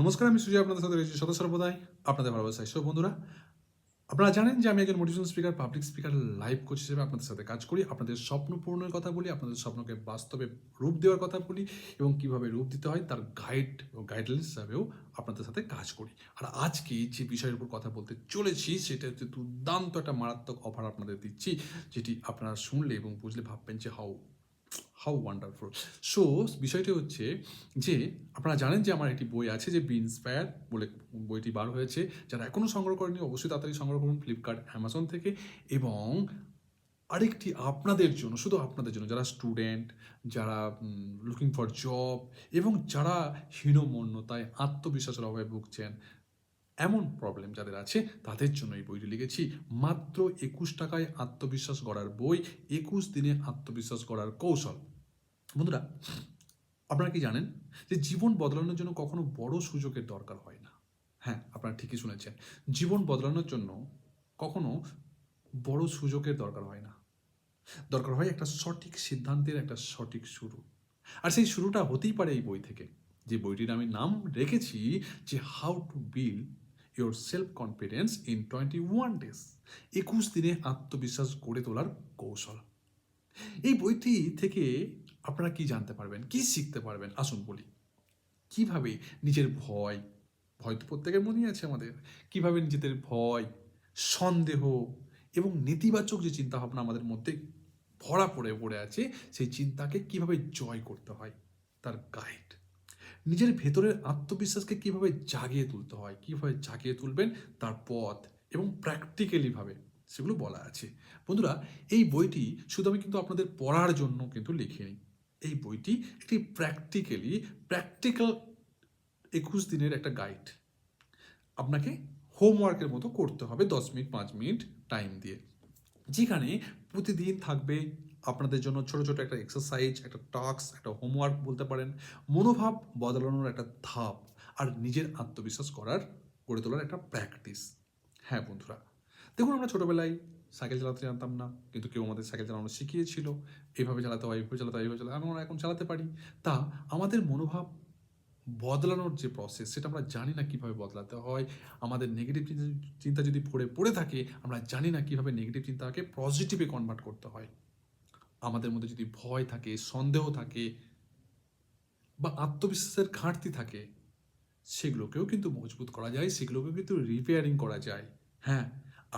নমস্কার, আমি সুজয় আপনাদের সাথে রয়েছি সদা আপনাদের ভালোবাসায়। সব বন্ধুরা, আপনারা জানেন যে আমি একজন motivation speaker public speaker live coach হিসেবে আপনাদের সাথে কাজ করি। আপনাদের স্বপ্ন পূরণের কথা বলি, আপনাদের স্বপ্নকে বাস্তবে রূপ দেওয়ার কথা বলি এবং কীভাবে রূপ দিতে হয় তার গাইড ও গাইডলাইন হিসাবেও আপনাদের সাথে কাজ করি। আর আজকে যে বিষয়ের উপর কথা বলতে চলেছি, সেটা হচ্ছে দুর্দান্ত একটা মারাত্মক অফার আপনাদের দিচ্ছি, যেটি আপনারা শুনলে এবং বুঝলে ভাববেন যে হাউ হাউ ওয়ান্ডারফুল সো বিষয়টি হচ্ছে যে, আপনারা জানেন যে আমার একটি বই আছে যে বি ইন্সপায়ার বলে বইটি বার হয়েছে। যারা এখনও সংগ্রহ করেনি অবশ্যই তাড়াতাড়ি সংগ্রহ করুন ফ্লিপকার্ট অ্যামাজন থেকে। এবং আরেকটি আপনাদের জন্য, শুধু আপনাদের জন্য, যারা স্টুডেন্ট যারা লুকিং ফর জব এবং যারা হীনমন্যতায় আত্মবিশ্বাসের অভাবে ভুগছেন এমন প্রবলেম যাদের আছে, তাদের জন্য এই বইটি লিখেছি। মাত্র একুশ টাকায় আত্মবিশ্বাস গড়ার বই, একুশ দিনে আত্মবিশ্বাস গড়ার কৌশল। বন্ধুরা, আপনারা কি জানেন যে জীবন বদলানোর জন্য কখনো বড় সুযোগের দরকার হয় না? হ্যাঁ আপনারা ঠিকই শুনেছেন। জীবন বদলানোর জন্য কখনো বড় সুযোগের দরকার হয় না। দরকার হয় একটা সঠিক সিদ্ধান্তের একটা সঠিক শুরু। আর সেই শুরুটা হতেই পারে এই বই থেকে। যে বইটির আমি নাম রেখেছি যে how to build your self confidence in twenty one days একুশ দিনে আত্মবিশ্বাস গড়ে তোলার কৌশল। এই বইটি থেকে আপনারা কি জানতে পারবেন, কি শিখতে পারবেন? আসুন বলি। কীভাবে নিজের ভয় ভয় তো প্রত্যেকের মনেই আছে আমাদের, কীভাবে নিজেদের ভয়, সন্দেহ এবং নেতিবাচক যে চিন্তাভাবনা আমাদের মধ্যে ভরা পড়ে পড়ে আছে, সেই চিন্তাকে কীভাবে জয় করতে হয়, তার গাইড নিজের ভেতরের আত্মবিশ্বাসকে কীভাবে জাগিয়ে তুলতে হয়, কীভাবে জাগিয়ে তুলবেন, তার পথ এবং প্র্যাকটিক্যালিভাবে সেগুলো বলা আছে। বন্ধুরা, এই বইটি শুধু আমি কিন্তু আপনাদের পড়ার জন্য কিন্তু লিখিনি। এই বইটি একটি প্র্যাকটিক্যালি প্র্যাকটিক্যাল একুশ দিনের একটা গাইড আপনাকে হোমওয়ার্কের মতো করতে হবে দশ মিনিট, পাঁচ মিনিট টাইম দিয়ে। যেখানে প্রতিদিন থাকবে আপনাদের জন্য ছোট ছোট একটা এক্সারসাইজ একটা টাস্ক একটা হোমওয়ার্ক বলতে পারেন, মনোভাব বদলানোর একটা ধাপ আর নিজের আত্মবিশ্বাস করার গড়ে তোলার একটা প্র্যাকটিস হ্যাঁ বন্ধুরা, দেখুন আমরা ছোটোবেলায় সাইকেল চালাতে জানতাম না, কিন্তু কেউ আমাদের সাইকেল চালানো শিখিয়েছিল এইভাবে চালাতে হয় এইভাবে চালাতে হয় এইভাবে চালাতে। আমরা এখন চালাতে পারি তা আমাদের মনোভাব বদলানোর যে প্রসেস সেটা আমরা জানি না কীভাবে বদলাতে হয়, আমাদের নেগেটিভ চিন্তা যদি পড়ে পড়ে থাকে, আমরা জানি না কীভাবে নেগেটিভ চিন্তাকে পজিটিভে কনভার্ট করতে হয় আমাদের মধ্যে যদি ভয় থাকে, সন্দেহ থাকে বা আত্মবিশ্বাসের ঘাটতি থাকে, সেগুলোকেও কিন্তু মজবুত করা যায় সেগুলোকেও কিন্তু রিপেয়ারিং করা যায়। হ্যাঁ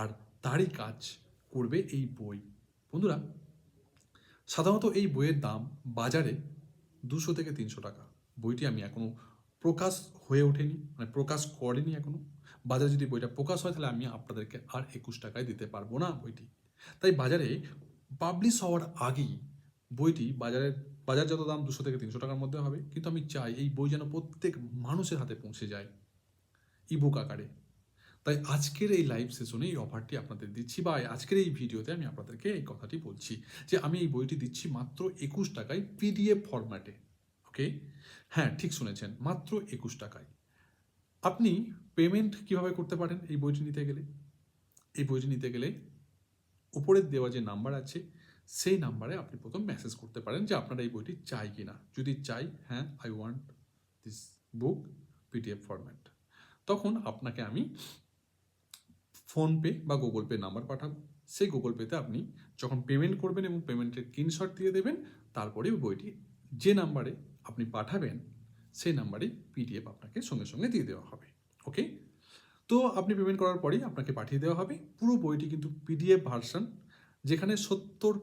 আর তারই কাজ করবে এই বই। বন্ধুরা, সাধারণত এই বইয়ের দাম বাজারে দুশো থেকে তিনশো টাকা। বইটি আমি এখনও প্রকাশ হয়ে ওঠেনি মানে প্রকাশ করেনি এখনও বাজারে যদি বইটা প্রকাশ হয়, তাহলে আমি আপনাদেরকে আর একুশ টাকায় দিতে পারব না বইটি। তাই বাজারে পাবলিশ হওয়ার আগেই বইটি বাজারের বাজার যত দাম দুশো থেকে তিনশো টাকার মধ্যে হবে। কিন্তু আমি চাই এই বই যেন প্রত্যেক মানুষের হাতে পৌঁছে যায় ইবুক আকারে। তাই আজকের এই লাইভ সেশনে এই অফারটি আপনাদের দিচ্ছি বা আজকের এই ভিডিওতে আমি আপনাদেরকে এই কথাটি বলছি যে আমি এই বইটি দিচ্ছি মাত্র একুশ টাকায় পিডিএফ ফরম্যাটে ওকে হ্যাঁ ঠিক শুনেছেন, মাত্র একুশ টাকায়। আপনি পেমেন্ট কীভাবে করতে পারেন এই বইটি নিতে গেলে? এই বইটি নিতে গেলে উপরের দেওয়া যে নাম্বার আছে, সেই নাম্বারে আপনি প্রথম মেসেজ করতে পারেন যে আপনারা এই বইটি চাই কি না যদি চাই হ্যাঁ I want this book PDF format তখন আপনাকে আমি ফোনপে বা গুগল পে নাম্বার পাঠাবো। সেই গুগল পেতে আপনি যখন পেমেন্ট করবেন এবং পেমেন্টের স্ক্রিনশট দিয়ে দেবেন তারপরে বইটি যে নাম্বারে আপনি পাঠাবেন, সেই নাম্বারে পিডিএফ আপনাকে সঙ্গে সঙ্গে দিয়ে দেওয়া হবে। ওকে তো আপনি পেমেন্ট করার পরেই আপনাকে পাঠিয়ে দেওয়া হবে। পুরো বইটি কিন্তু পিডিএফ ভার্সন যেখানে সত্তর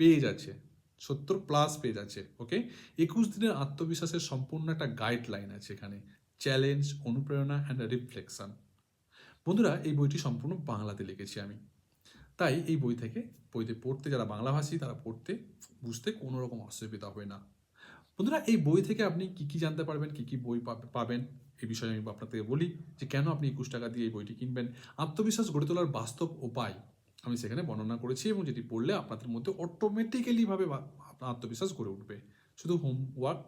পেজ আছে, সত্তর প্লাস পেজ আছে ওকে একুশ দিনের আত্মবিশ্বাসের সম্পূর্ণ একটা গাইডলাইন আছে এখানে চ্যালেঞ্জ অনুপ্রেরণা অ্যান্ড রিফ্লেকশন বন্ধুরা, এই বইটি সম্পূর্ণ বাংলাতে লিখেছি আমি। তাই এই বই থেকে বইতে পড়তে যারা বাংলাভাষী তারা পড়তে, বুঝতে কোনো রকম অসুবিধা হবে না। বন্ধুরা, এই বই থেকে আপনি কি কি জানতে পারবেন, কি কি বই পাবেন? এই বিষয়ে আমি আপনাদের বলি যে কেন আপনি একুশ টাকা দিয়ে এই বইটি কিনবেন? আত্মবিশ্বাস গড়ে তোলার বাস্তব উপায় আমি সেখানে বর্ণনা করেছি এবং যেটি পড়লে আপনাদের মধ্যে অটোমেটিক্যালিভাবে আপনার আত্মবিশ্বাস গড়ে উঠবে। শুধু হোমওয়ার্ক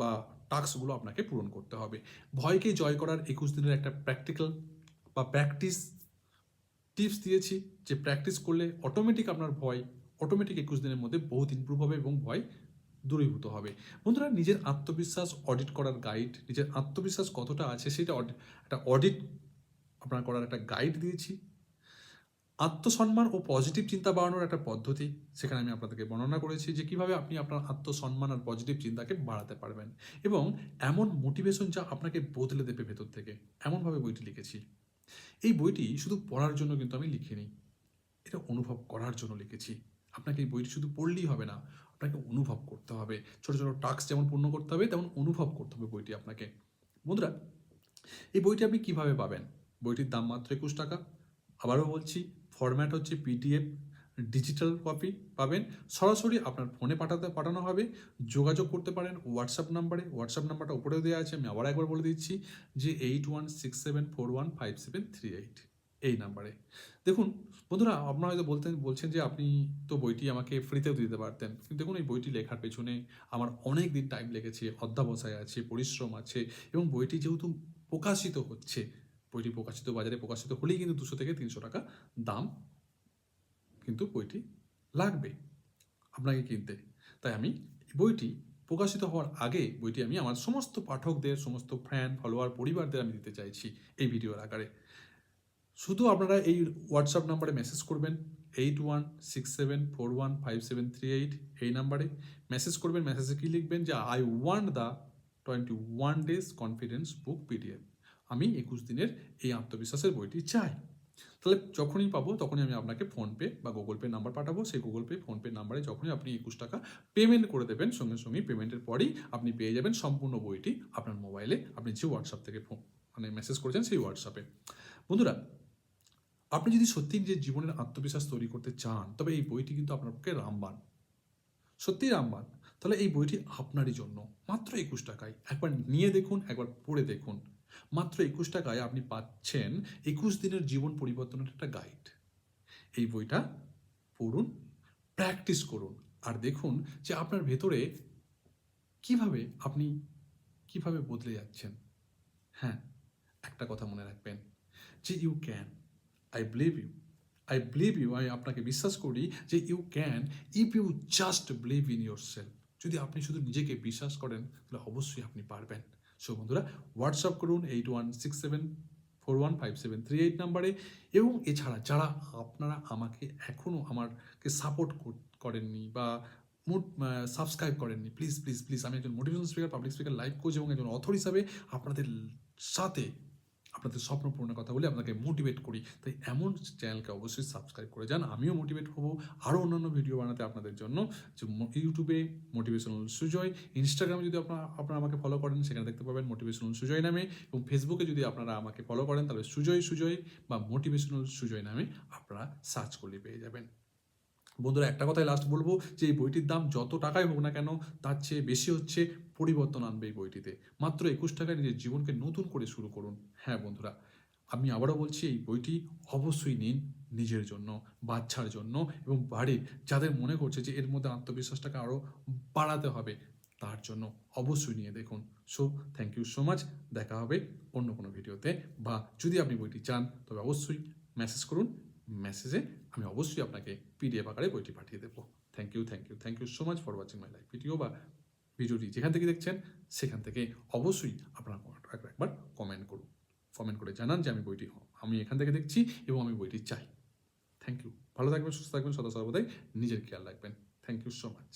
বা টাস্কগুলো আপনাকে পূরণ করতে হবে। ভয়কে জয় করার একুশ দিনের একটা প্র্যাকটিক্যাল বা প্র্যাকটিস টিপস দিয়েছি, যে প্র্যাকটিস করলে অটোমেটিক আপনার ভয় অটোমেটিক একুশ দিনের মধ্যে বহুত ইমপ্রুভ হবে এবং ভয় দূরীভূত হবে। বন্ধুরা, নিজের আত্মবিশ্বাস অডিট করার গাইড নিজের আত্মবিশ্বাস কতটা আছে সেটা একটা অডিট আপনার করার একটা গাইড দিয়েছি। আত্মসম্মান ও পজিটিভ চিন্তা বাড়ানোর একটা পদ্ধতি, সেখানে আমি আপনাদেরকে বর্ণনা করেছি যে কীভাবে আপনি আপনার আত্মসম্মান আর পজিটিভ চিন্তাকে বাড়াতে পারবেন এবং এমন মোটিভেশন যা আপনাকে বদলে দেবে ভেতর থেকে। এমনভাবে বইটি লিখেছি। এই বইটি শুধু পড়ার জন্য কিন্তু আমি লিখিনি, এটা অনুভব করার জন্য লিখেছি। আপনাকে এই বইটি শুধু পড়লেই হবে না আপনাকে অনুভব করতে হবে। ছোট ছোট টাস্ক যেমন পূর্ণ করতে হবে, তেমন অনুভব করতে হবে বইটি আপনাকে। বন্ধুরা, এই বইটি আপনি কীভাবে পাবেন? বইটির দাম মাত্র একুশ টাকা। আবারও বলছি ফরম্যাট হচ্ছে পিডিএফ ডিজিটাল কপি পাবেন। সরাসরি আপনার ফোনে পাঠাতে, পাঠানো হবে। যোগাযোগ করতে পারেন হোয়াটসঅ্যাপ নাম্বারে হোয়াটসঅ্যাপ নাম্বারটা উপরেও দেওয়া আছে। আমি আবার একবার বলে দিচ্ছি, যে eight one six seven four one five seven three eight এই নাম্বারে। দেখুন, বন্ধুরা, আপনারা হয়তো বলতেন, বলছেন যে আপনি তো বইটি আমাকে ফ্রিতেও দিতে পারতেন। কিন্তু দেখুন, এই বইটি লেখার পেছনে আমার অনেক দিন টাইম লেগেছে, অধ্যাবসায় আছে, পরিশ্রম আছে এবং বইটি যেহেতু প্রকাশিত হচ্ছে, বইটি প্রকাশিত, বাজারে প্রকাশিত হলেই কিন্তু দুশো থেকে তিনশো টাকা দাম কিন্তু বইটি লাগবে আপনাকে কিনতে। তাই আমি বইটি প্রকাশিত হওয়ার আগে বইটি আমি আমার সমস্ত পাঠকদের, সমস্ত ফ্যান ফলোয়ার পরিবারদের আমি দিতে চাইছি এই ভিডিওর আকারে। শুধু আপনারা এই হোয়াটসঅ্যাপ নাম্বারে মেসেজ করবেন eight one six seven four one five seven three eight এই নাম্বারে মেসেজ করবেন মেসেজে কী লিখবেন যে I want the twenty one days confidence book PDF আমি একুশ দিনের এই আত্মবিশ্বাসের বইটি চাই। তাহলে যখনই পাবো, তখনই আমি আপনাকে ফোনপে বা গুগল পে নাম্বার পাঠাবো। সেই গুগল পে ফোনপে নাম্বারে যখনই আপনি একুশ টাকা পেমেন্ট করে দেবেন, সঙ্গে সঙ্গে পেমেন্টের পরেই আপনি পেয়ে যাবেন সম্পূর্ণ বইটি আপনার মোবাইলে আপনি যে হোয়াটসঅ্যাপ থেকে ফোন মানে মেসেজ করেছেন সেই হোয়াটসঅ্যাপে বন্ধুরা আপনি যদি সত্যি নিজের জীবনের আত্মবিশ্বাস তৈরি করতে চান, তবে এই বইটি কিন্তু আপনার পক্ষে রামবান সত্যিই রামবান তাহলে এই বইটি আপনারই জন্য। মাত্র একুশ টাকায়। একবার নিয়ে দেখুন, একবার পড়ে দেখুন। মাত্র একুশ টাকায় আপনি পাচ্ছেন একুশ দিনের জীবন পরিবর্তনের একটা গাইড এই বইটা পড়ুন প্র্যাকটিস করুন, আর দেখুন যে আপনার ভেতরে কীভাবে আপনি কীভাবে বদলে যাচ্ছেন। হ্যাঁ একটা কথা মনে রাখবেন, যে you can I believe you I believe you আমি আপনাকে বিশ্বাস করি যে you can if you just believe in yourself যদি আপনি শুধু নিজেকে বিশ্বাস করেন, তাহলে অবশ্যই আপনি পারবেন। সো বন্ধুরা হোয়াটসঅ্যাপ করুন eight one six seven four one five seven three eight নাম্বারে এবং এছাড়া যারা আপনারা আমাকে এখনও আমারকে সাপোর্ট করেননি বা মোট সাবস্ক্রাইব করেননি প্লিজ প্লিজ প্লিজ আমি একজন motivation speaker public speaker live coach এবং একজন অথর হিসাবে আপনাদের সাথে আপনাদের স্বপ্ন পূরণের কথা বলে আপনাকে মোটিভেট করি। তাই এমন চ্যানেলকে অবশ্যই সাবস্ক্রাইব করে যান। আমিও মোটিভেট হব আরও অন্যান্য ভিডিও বানাতে আপনাদের জন্য। যে ইউটিউবে মোটিভেশনাল সুজয় ইনস্টাগ্রামে যদি আপনারা আপনারা আমাকে ফলো করেন, সেখানে দেখতে পাবেন মোটিভেশনাল সুজয় নামে। এবং ফেসবুকে যদি আপনারা আমাকে ফলো করেন, তাহলে সুজয় সুজয় বা মোটিভেশনাল সুজয় নামে আপনারা সার্চ করলে পেয়ে যাবেন। বন্ধুরা, একটা কথাই লাস্ট বলব যে এই বইটির দাম যত টাকাই হোক না কেন, তার চেয়ে বেশি হচ্ছে পরিবর্তন আনবে এই বইটিতে। মাত্র একুশ টাকায় নিজের জীবনকে নতুন করে শুরু করুন। হ্যাঁ বন্ধুরা, আমি আবারও বলছি, এই বইটি অবশ্যই নিন নিজের জন্য, বাচ্চার জন্য এবং বাড়ির। যাদের মনে করছে যে এর মধ্যে আত্মবিশ্বাসটাকে আরও বাড়াতে হবে, তার জন্য অবশ্যই নিয়ে দেখুন। So thank you so much দেখা হবে অন্য কোনো ভিডিওতে বা যদি আপনি বইটি চান, তবে অবশ্যই মেসেজ করুন। মেসেজে আমি অবশ্যই আপনাকে পিডিএফ আকারে বইটি পাঠিয়ে দেবো। Thank you thank you thank you so much for watching my live video বা ভিডিওটি যেখান থেকে দেখছেন, সেখান থেকে অবশ্যই আপনার একবার কমেন্ট করুন। কমেন্ট করে জানান যে আমি বইটি আমি এখান থেকে দেখছি এবং আমি বইটি চাই। থ্যাংক ইউ ভালো থাকবেন, সুস্থ থাকবেন, সদা সর্বদাই নিজের খেয়াল রাখবেন। Thank you so much